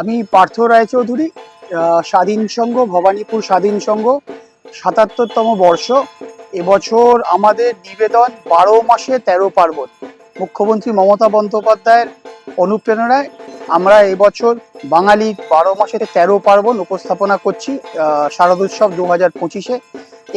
আমি পার্থ রায়চৌধুরী স্বাধীন সংঘ, ভবানীপুর স্বাধীন সংঘ, সাতাত্তরতম বর্ষ, এবছর আমাদের নিবেদন বারো মাসে তেরো পার্বণ। মুখ্যমন্ত্রী মমতা বন্দ্যোপাধ্যায়ের অনুপ্রেরণায় আমরা এবছর বাঙালির বারো মাসে তেরো পার্বণ উপস্থাপনা করছি শারদোৎসব দু হাজার পঁচিশে।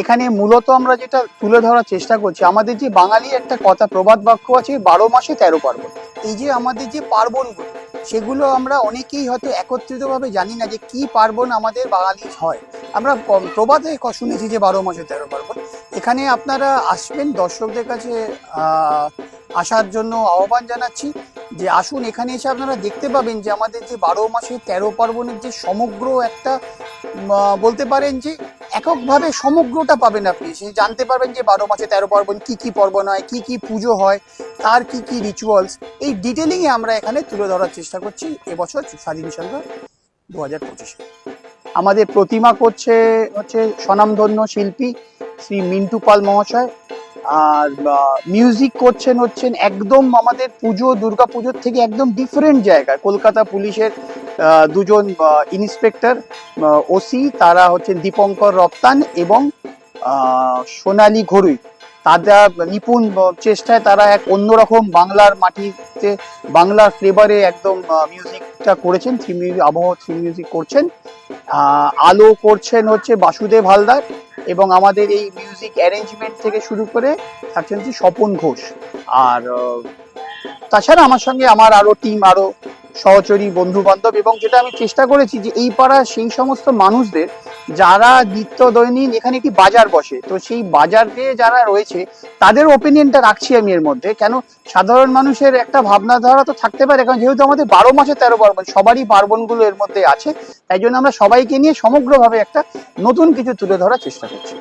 এখানে মূলত আমরা যেটা তুলে ধরার চেষ্টা করছি, আমাদের যে বাঙালি একটা কথা প্রবাদ বাক্য আছে, বারো মাসে তেরো পার্বণ। এই যে আমাদের যে পার্বণগুলো সেগুলো আমরা অনেকেই হয়তো একত্রিতভাবে জানি না যে কি পার্বণ আমাদের বাঙালি হয়। আমরা প্রবাদে শুনেছি যে বারো মাসে তেরো পার্বণ। এখানে আপনারা আসবেন, দর্শকদের কাছে আসার জন্য আহ্বান জানাচ্ছি যে আসুন, এখানে এসে আপনারা দেখতে পাবেন যে আমাদের যে বারো মাসে তেরো পার্বণের যে সমগ্র একটা বলতে পারেন যে এককভাবে সমগ্রটা পাবেন আপনি। সে জানতে পারবেন যে বারো মাসে তেরো পার্বণ কি কি পার্বণ হয়, কি কি পুজো হয়, তার কি কি রিচুয়ালস এই ডিটেলিং এ আমরা এখানে তুলে ধরার চেষ্টা করছি এবছর স্বাধীন সংঘ দু হাজার পঁচিশে। আমাদের প্রতিমা করছে হচ্ছে স্বনামধন্য শিল্পী শ্রী মিন্টু পাল মহাশয়। আর মিউজিক করছেন হচ্ছেন একদম আমাদের পুজো দুর্গা পুজোর থেকে একদম ডিফারেন্ট জায়গায়। কলকাতা পুলিশের দুজন ইন্সপেক্টর ওসি তারা হচ্ছেন দীপঙ্কর রপ্তান এবং সোনালী ঘরুই তারা নিপুণ চেষ্টায় তারা এক অন্যরকম বাংলার মাটিতে, বাংলার ফ্লেভারে একদম মিউজিকটা করেছেন থিম আবহ থিম মিউজিক করছেন। আলো করছেন হচ্ছে বাসুদেব হালদার এবং আমাদের এই মিউজিক অ্যারেঞ্জমেন্ট থেকে শুরু করে থাকছেন হচ্ছে স্বপন ঘোষ। আর তাছাড়া আমার সঙ্গে আমার আরও টিম আরও সহচরী বন্ধু বান্ধব এবং যেটা আমি চেষ্টা করেছি যে এই পাড়ার সেই সমস্ত মানুষদের যারা নিত্য দৈনিক এখানে একটি বাজার বসে, তো সেই বাজারে যারা রয়েছে, তাদের ওপিনিয়নটা রাখছি আমি এর মধ্যে। কেন? সাধারণ মানুষের একটা ভাবনাধারা তো থাকতে পারে, কারণ যেহেতু আমাদের বারো মাসে তেরো পার্বণ, সবারই পার্বণগুলো এর মধ্যে আছে, তাই জন্য আমরা সবাইকে নিয়ে সমগ্রভাবে একটা নতুন কিছু তুলে ধরার চেষ্টা করছি।